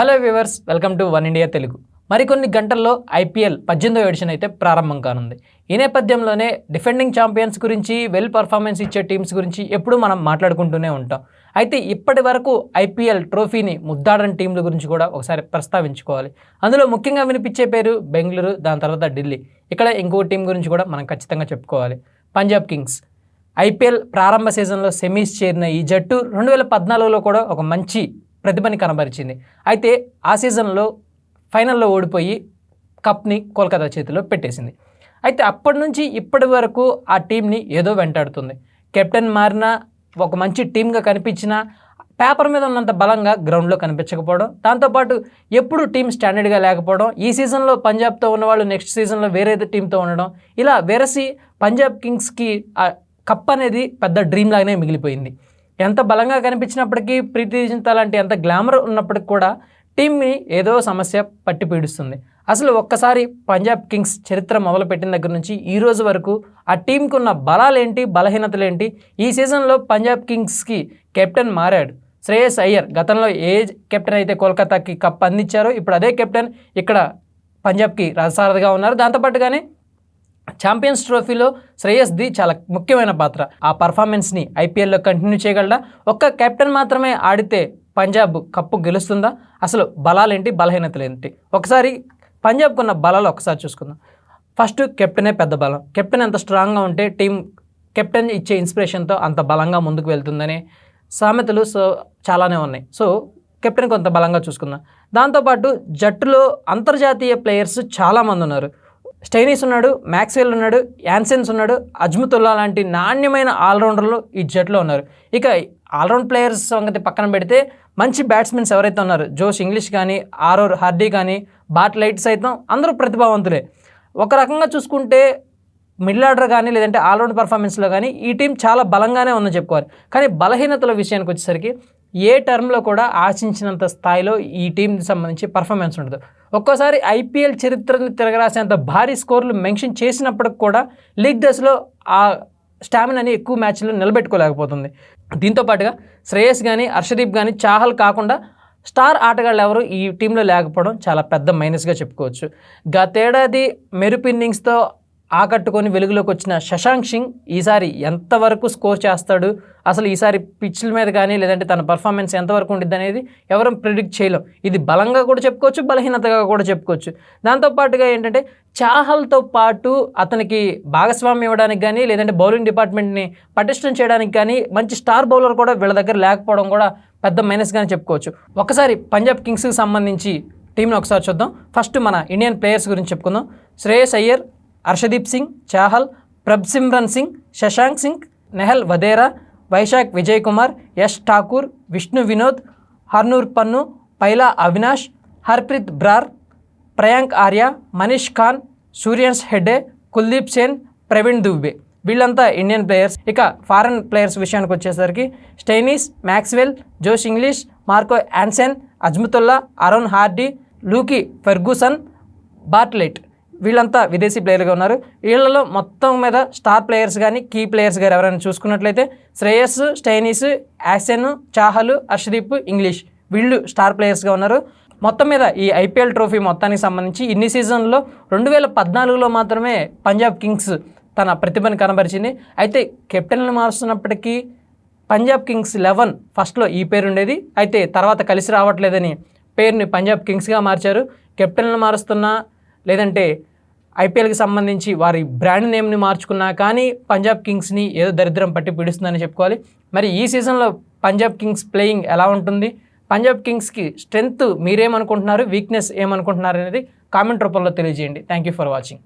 Hello viewers welcome to one India Telugu. మరికొన్ని గంటల్లో IPL పద్దెనిమిదో ఎడిషన్ అయితే ప్రారంభం కానుంది. ఈ నేపథ్యంలోనే డిఫెండింగ్ ఛాంపియన్స్ గురించి వెల్ పర్ఫార్మెన్స్ ఇచ్చే టీమ్స్ గురించి ఎప్పుడూ మనం మాట్లాడుకుంటూనే ఉంటాం. అయితే ఇప్పటి వరకు ఐపీఎల్ ట్రోఫీని ముద్దాడని టీంల గురించి కూడా ఒకసారి ప్రస్తావించుకోవాలి. అందులో ముఖ్యంగా వినిపించే పేరు బెంగళూరు దాని తర్వాత ఢిల్లీ. ఇక్కడ ఇంకో టీం గురించి కూడా మనం ఖచ్చితంగా చెప్పుకోవాలి. పంజాబ్ కింగ్స్. ఐపీఎల్ ప్రారంభ సీజన్లో సెమీస్ చేరిన ఈ జట్టు రెండు వేల పద్నాలుగులో కూడా ఒక మంచి ప్రతిభని కనబరిచింది. అయితే ఆ సీజన్లో ఫైనల్లో ఓడిపోయి కప్ని కోల్కతా చేతిలో పెట్టేసింది. అయితే అప్పటి నుంచి ఇప్పటి వరకు ఆ టీంని ఏదో వెంటాడుతుంది. కెప్టెన్ మారిన ఒక మంచి టీంగా కనిపించిన పేపర్ మీద ఉన్నంత బలంగా గ్రౌండ్లో కనిపించకపోవడం దాంతోపాటు ఎప్పుడు టీం స్టాండర్డ్గా లేకపోవడం ఈ సీజన్లో పంజాబ్తో ఉన్నవాళ్ళు నెక్స్ట్ సీజన్లో వేరే టీంతో ఉండడం ఇలా వెరసి పంజాబ్ కింగ్స్కి ఆ కప్ అనేది పెద్ద డ్రీమ్ లాగానే మిగిలిపోయింది. ఎంత బలంగా కనిపించినప్పటికీ ప్రీతి జింతా లాంటి ఎంత గ్లామర్ ఉన్నప్పటికి కూడా టీమ్ని ఏదో సమస్య పట్టి పీడిస్తుంది. అసలు ఒక్కసారి పంజాబ్ కింగ్స్ చరిత్ర మొదలుపెట్టిన దగ్గర నుంచి ఈ రోజు వరకు ఆ టీంకు ఉన్న బలాలేంటి బలహీనతలేంటి? ఈ సీజన్లో పంజాబ్ కింగ్స్కి కెప్టెన్ మారాడు. శ్రేయస్ అయ్యర్ గతంలో ఏ కెప్టెన్ అయితే కోల్కతాకి కప్ అందించారో ఇప్పుడు అదే కెప్టెన్ ఇక్కడ పంజాబ్కి రథసారథిగా ఉన్నారు. దాంతోపాటుగానే ఛాంపియన్స్ ట్రోఫీలో శ్రేయస్ది చాలా ముఖ్యమైన పాత్ర. ఆ పర్ఫార్మెన్స్ని ఐపీఎల్లో కంటిన్యూ చేయగలడా? ఒక్క కెప్టెన్ మాత్రమే ఆడితే పంజాబ్ కప్పు గెలుస్తుందా? అసలు బలాలేంటి బలహీనతలు ఏంటి ఒకసారి పంజాబ్కు ఉన్న బలాలు ఒకసారి చూసుకుందాం. ఫస్ట్ కెప్టెనే పెద్ద బలం. కెప్టెన్ ఎంత స్ట్రాంగ్గా ఉంటే టీం కెప్టెన్ ఇచ్చే ఇన్స్పిరేషన్తో అంత బలంగా ముందుకు వెళ్తుందనే సామెతలు సో చాలానే ఉన్నాయి. సో కెప్టెన్ కొంత బలంగా చూసుకుందాం. దాంతోపాటు జట్టులో అంతర్జాతీయ ప్లేయర్స్ చాలామంది ఉన్నారు స్టైనీస్ ఉన్నాడు మ్యాక్స్వెల్ ఉన్నాడు యాన్సెన్స్ ఉన్నాడు అజ్ముతుల్లా లాంటి నాణ్యమైన ఆల్రౌండర్లు ఈ జట్లో ఉన్నారు. ఇక ఆల్రౌండ్ ప్లేయర్స్ సంగతి పక్కన పెడితే మంచి బ్యాట్స్మెన్స్ ఎవరైతే ఉన్నారు జోష్ ఇంగ్లీష్ కానీ ఆరోర్ హార్డీ కానీ బాట్ లైట్ సైతం అందరూ ప్రతిభావంతులే. ఒక రకంగా చూసుకుంటే మిడిల్ ఆర్డర్ కానీ లేదంటే ఆల్రౌండ్ పర్ఫార్మెన్స్లో కానీ ఈ టీం చాలా బలంగానే ఉందని చెప్పుకోవాలి. కానీ బలహీనతల విషయానికి వచ్చేసరికి ఏ టర్మ్లో కూడా ఆశించినంత స్థాయిలో ఈ టీంకి సంబంధించి పర్ఫార్మెన్స్ ఉండదు. ఒక్కోసారి ఐపీఎల్ చరిత్రను తిరగరాసేంత భారీ స్కోర్లు మెన్షన్ చేసినప్పటికి కూడా లీగ్ దశలో ఆ స్టామినాని ఎక్కువ మ్యాచ్లో నిలబెట్టుకోలేకపోతుంది. దీంతో పాటుగా శ్రేయస్ కానీ హర్షదీప్ కానీ చాహల్ కాకుండా స్టార్ ఆటగాళ్ళు ఎవరు ఈ టీంలో లేకపోవడం చాలా పెద్ద మైనస్గా చెప్పుకోవచ్చు. గతేడాది మెరుపు ఇన్నింగ్స్తో ఆకట్టుకొని వెలుగులోకి వచ్చిన శశాంక్ సింగ్ ఈసారి ఎంతవరకు స్కోర్ చేస్తాడు? అసలు ఈసారి పిచ్ల మీద కానీ లేదంటే తన పర్ఫార్మెన్స్ ఎంతవరకు ఉండిద్ది అనేది ఎవరు ప్రిడిక్ట్ చేయలేం. ఇది బలంగా కూడా చెప్పుకోవచ్చు బలహీనతగా కూడా చెప్పుకోవచ్చు. దాంతోపాటుగా ఏంటంటే చాహల్తో పాటు అతనికి భాగస్వామ్యం ఇవ్వడానికి కానీ లేదంటే బౌలింగ్ డిపార్ట్మెంట్ని పటిష్టం చేయడానికి కానీ మంచి స్టార్ బౌలర్ కూడా వీళ్ళ దగ్గర లేకపోవడం కూడా పెద్ద మైనస్గానే చెప్పుకోవచ్చు. ఒకసారి పంజాబ్ కింగ్స్కి సంబంధించి టీంని ఒకసారి చూద్దాం. ఫస్ట్ మన ఇండియన్ ప్లేయర్స్ గురించి చెప్పుకుందాం. శ్రేయస్ అయ్యర్ హర్షదీప్ సింగ్ చాహల్ ప్రభ్సిమ్రన్ సింగ్ శశాంక్ సింగ్ నెహల్ వదేరా వైశాఖ్ విజయ్ కుమార్ యష్ ఠాకూర్ విష్ణు వినోద్ హర్నూర్ పన్ను పైలా అవినాష్ హర్ప్రీత్ బ్రార్ ప్రయాంక్ ఆర్య మనీష్ ఖాన్ సూర్యన్స్ హెడ్డే కుల్దీప్ సేన్ ప్రవీణ్ దుబ్బే వీళ్ళంతా ఇండియన్ ప్లేయర్స్. ఇక ఫారెన్ ప్లేయర్స్ విషయానికి వచ్చేసరికి Stoinis Maxwell Josh Inglis Marco Jansen Azmatullah Aaron Hardie Lockie Ferguson Bartlett. వీళ్ళంతా విదేశీ ప్లేయర్గా ఉన్నారు. వీళ్ళలో మొత్తం మీద స్టార్ ప్లేయర్స్ కానీ కీ ప్లేయర్స్ గారు ఎవరైనా చూసుకున్నట్లయితే Shreyas Stoinis Jansen Chahal Arshdeep Inglis వీళ్ళు స్టార్ ప్లేయర్స్గా ఉన్నారు. మొత్తం మీద ఈ ఐపీఎల్ ట్రోఫీ మొత్తానికి సంబంధించి ఇన్ని సీజన్లో రెండు వేల పద్నాలుగులో మాత్రమే పంజాబ్ కింగ్స్ తన ప్రతిభను కనబరిచింది. అయితే కెప్టెన్లు మారుస్తున్నప్పటికీ పంజాబ్ కింగ్స్ లెవెన్ ఫస్ట్లో ఈ పేరు ఉండేది. అయితే తర్వాత కలిసి రావట్లేదని పేరుని పంజాబ్ కింగ్స్గా మార్చారు. కెప్టెన్లు మారుస్తున్నా లేదంటే ఐపీఎల్కి సంబంధించి వారి బ్రాండ్ నేమ్ని మార్చుకున్నా కానీ పంజాబ్ కింగ్స్ని ఏదో దరిద్రం పట్టి పీడిస్తుందని చెప్పుకోవాలి. మరి ఈ సీజన్లో పంజాబ్ కింగ్స్ ప్లేయింగ్ ఎలా ఉంటుంది? పంజాబ్ కింగ్స్కి స్ట్రెంగ్త్ మీరేమనుకుంటున్నారు? వీక్నెస్ ఏమనుకుంటున్నారు అనేది కామెంట్ రూపంలో తెలియజేయండి. Thank you for watching.